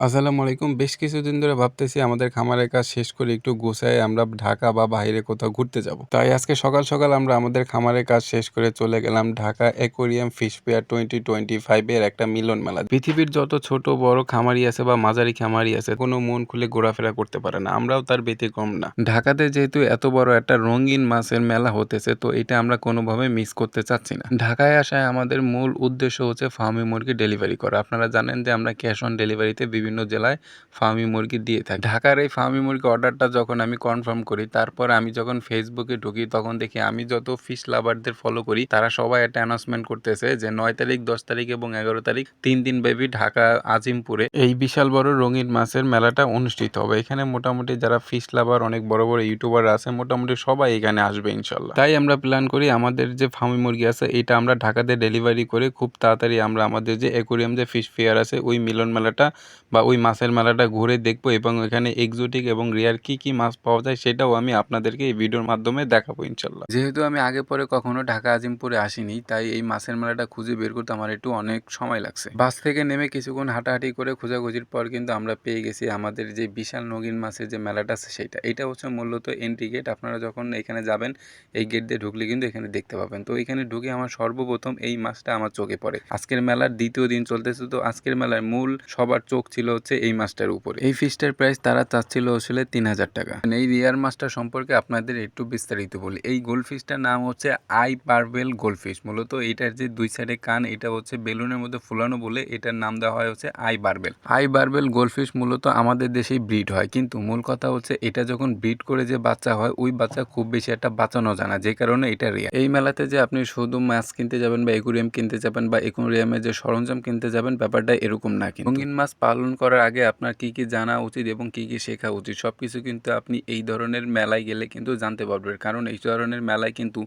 আসসালামু আলাইকুম। বেশ কিছুদিন ধরে ভাবতেছি আমাদের খামারের কাজ শেষ করে একটু গুছায়ে আমরা ঢাকা বা বাইরে কোথাও ঘুরতে যাব। তাই আজকে সকাল, সকাল আমরা আমাদের খামারের কাজ শেষ করে চলে গেলাম ঢাকা অ্যাকোয়ারিয়াম ফিশ ফেয়ার 2025 এর একটা মিলন মেলা। পৃথিবীর যত ছোট বড় খামারি আছে বা মাঝারি খামারি আছে কোনো মন খুলে ঘোরাফেরা করতে পারে না। আমরাও তার ব্যতিক্রম না। ঢাকাতে যেহেতু এত বড় একটা রঙিন মাছের মেলা হতেছে তো এটা আমরা কোনোভাবে মিস করতে চাচ্ছি না। ঢাকায় আসায় আমাদের মূল উদ্দেশ্য হচ্ছে ফার্মি মুরগি ডেলিভারি করা। আপনারা জানেন যে আমরা ক্যাশ অন ডেলিভারিতে বিভিন্ন জেলায় ফার্মি মুরগি দিয়ে থাকি। ঢাকার এই ফার্মি মুরগি অর্ডারটা যখন আমি কনফার্ম করি, তারপর আমি যখন ফেসবুকে ঢুকি, তখন দেখি আমি যত ফিশ লাভারদের ফলো করি, তারা সবাই একটা অ্যানাউন্সমেন্ট করতেছে যে নয় তারিখ, দশ তারিখ এবং এগারো তারিখ, তিন দিন ব্যাপী ঢাকা, আজিমপুরে। এই বিশাল বড় রঙিন মাছের মেলাটা অনুষ্ঠিত হবে। এখানে মোটামুটি যারা ফিশ লাভার অনেক বড় বড় ইউটিউবার আছে, মোটামুটি সবাই এখানে আসবে ইনশাল্লাহ। তাই আমরা প্ল্যান করি, আমাদের যে ফার্মি মুরগি আছে, এটা আমরা ঢাকাতে ডেলিভারি করে খুব তাড়াতাড়ি আমরা আমাদের যে অ্যাকোরিয়াম যে ফিশ ফেয়ার আছে, ওই মিলন মেলাটা বা ওই মাছের মেলাটা ঘুরে দেখব এবং এখানে এক্সোটিক এবং রেয়ার কি কি মাছ পাওয়া যায় সেটাও আমি আপনাদেরকে এই ভিডিওর মাধ্যমে দেখাবো ইনশাল্লাহ। যেহেতু আমি আগে পরে কখনো ঢাকা আজিমপুরে আসিনি, তাই এই মাছের মেলাটা খুঁজে বের করতে আমার একটু অনেক সময় লাগছে। বাস থেকে নেমে কিছুক্ষণ হাঁটাহাঁটি করে খোঁজাখুঁজির পর কিন্তু আমরা পেয়ে গেছি আমাদের যে বিশাল নগিন মাছের যে মেলাটা আছে সেটা এটা হচ্ছে মূলত এন্ট্রি গেট আপনারা যখন এখানে যাবেন, এই গেট দিয়ে ঢুকলে কিন্তু এখানে দেখতে পাবেন। তো এখানে ঢুকে আমার সর্বপ্রথম এই মাছটা আমার চোখে পড়ে। আজকের মেলার দ্বিতীয় দিন চলতেছে, তো আজকের মেলার মূল সবার চোখ ছিল হচ্ছে এই মাছটার উপরে। এই ফিশটার প্রাইস তারা চাচ্ছিল আসলে তিন হাজার টাকা। এই রিয়ার মাছটা সম্পর্কে আপনাদের একটু বিস্তারিত বলি। এই গোল্ড ফিশটার নাম হচ্ছে আই পারবেল গোল্ড ফিশ মূলত এটার যে দুই সাইডে কান, এটা হচ্ছে বেলুনের মধ্যে ফুলানো বলে এটার নাম দেওয়া হয় হচ্ছে eye barbel eye barbel gold fish মূলত আমাদের দেশেই ব্রিড হয়। কিন্তু মূল কথা হচ্ছে এটা যখন ব্রিড করে যে বাচ্চা হয়, ওই বাচ্চা খুব বেশি একটা বাঁচানো জানা যে কারণে এটা রিয়া এই মেলাতে যে আপনি শুধু মাছ কিনতে যাবেন বা একুরিয়াম কিনতে যাবেন বা একুরিয়ামের যে সরঞ্জাম কিনতে যাবেন, ব্যাপারটা এরকম না কিন্তু। রঙিন মাছ পালন করার আগে আপনার কি কি জানা উচিত এবং কি কি শেখা উচিত? সব কিছু কিন্তু আপনি এই ধরনের মেলায় গেলে কিন্তু জানতে পারবেন। কারণ এই ধরনের মেলায় কিন্তু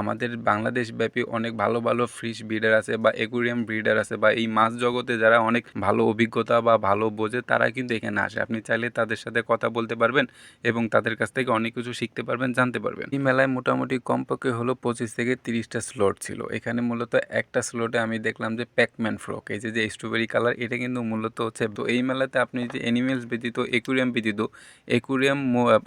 আমাদের বাংলাদেশ ব্যাপী অনেক ভালো ভালো ফিশ ব্রিডার আছে বা একুরিয়াম ব্রিডার আছে বা এই মাছ জগতে যারা অনেক ভালো অভিজ্ঞতা বা ভালো বোঝে, তারা কিন্তু এখানে আসে। আপনি চাইলে তাদের সাথে কথা বলতে পারবেন এবং তাদের কাছ থেকে অনেক কিছু শিখতে পারবেন, জানতে পারবেন। এই মেলায় মোটামুটি কমপক্ষে হলো পঁচিশ থেকে তিরিশটা স্লট ছিল। এখানে মূলত একটা স্লটে আমি দেখলাম যে প্যাকম্যান ফ্রক, এই যে স্ট্রবেরি কালার, এটা কিন্তু মূলত হচ্ছে তো এই মেলাতে আপনি যে অ্যানিমেলস ব্যতীত একুরিয়াম ব্যতীত একুরিয়াম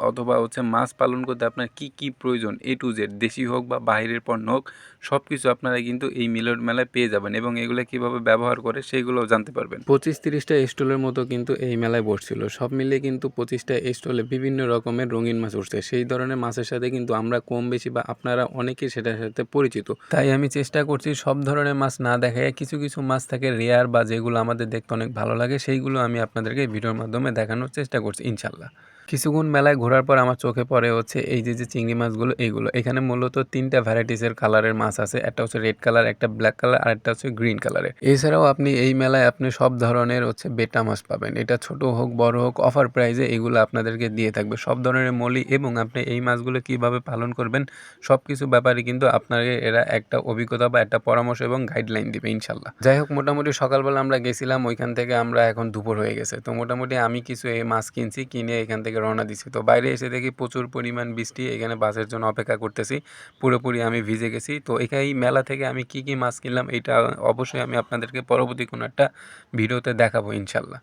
অথবা হচ্ছে মাছ পালন করতে আপনার কি কি প্রয়োজন এ টু জেড দেশি হোক বা বাইরের পণ্য হোক সব কিছু আপনারা কিন্তু এই মিলন মেলায় পেয়ে যাবেন এবং এগুলো কীভাবে ব্যবহার করে সেইগুলোও জানতে পারবেন। পঁচিশ তিরিশটা স্টলের মতো কিন্তু এই মেলায় বসছিল। সব মিলিয়ে কিন্তু পঁচিশটা স্টলে বিভিন্ন রকমের রঙিন মাছ উঠছে। সেই ধরনের মাছের সাথে কিন্তু আমরা কম বেশি বা আপনারা অনেকেই সেটার সাথে পরিচিত। তাই আমি চেষ্টা করছি সব ধরনের মাছ না দেখায়। কিছু কিছু মাছ থাকে রেয়ার বা যেগুলো আমাদের দেখতে অনেক ভালো লাগে, সেইগুলো আমি আপনাদেরকে ভিডিওর মাধ্যমে দেখানোর চেষ্টা করছি ইনশাল্লাহ কিছুক্ষণ মেলায় ঘোরার পর আমার চোখে পড়ে হচ্ছে এই যে যে চিংড়ি মাছগুলো, এইগুলো। এখানে মূলত তিনটা ভ্যারাইটিসের কালারের মাছ আছে। একটা হচ্ছে রেড কালার একটা ব্ল্যাক কালার আর একটা হচ্ছে গ্রিন কালারের এছাড়াও আপনি এই মেলায় আপনি সব ধরনের হচ্ছে বেটা মাছ পাবেন। এটা ছোট হোক, বড় হোক অফার প্রাইজে এগুলো আপনাদেরকে দিয়ে থাকবে। সব ধরনের মলি এবং আপনি এই মাছগুলো কীভাবে পালন করবেন সব কিছু ব্যাপারে কিন্তু আপনাকে এরা একটা অভিজ্ঞতা বা একটা পরামর্শ এবং গাইডলাইন দিবে, ইনশাল্লাহ। যাই হোক, মোটামুটি সকালবেলা আমরা গেছিলাম, ওইখান থেকে আমরা এখন দুপুর হয়ে গেছে। তো মোটামুটি আমি কিছু এই মাছ কিনছি, কিনে এখান থেকে রওনা দিছি। তো বাইরে এসে দেখি প্রচুর পরিমাণ বৃষ্টি, এখানে বাসের জন্য অপেক্ষা করতেছি। পুরোপুরি আমি ভিজে গেছি। তো এখানে মেলা থেকে আমি কি কি মাছ কিনলাম, এটা অবশ্যই আমি আপনাদেরকে পরবর্তী কোনো একটা ভিডিওতে দেখাবো ইনশাল্লাহ।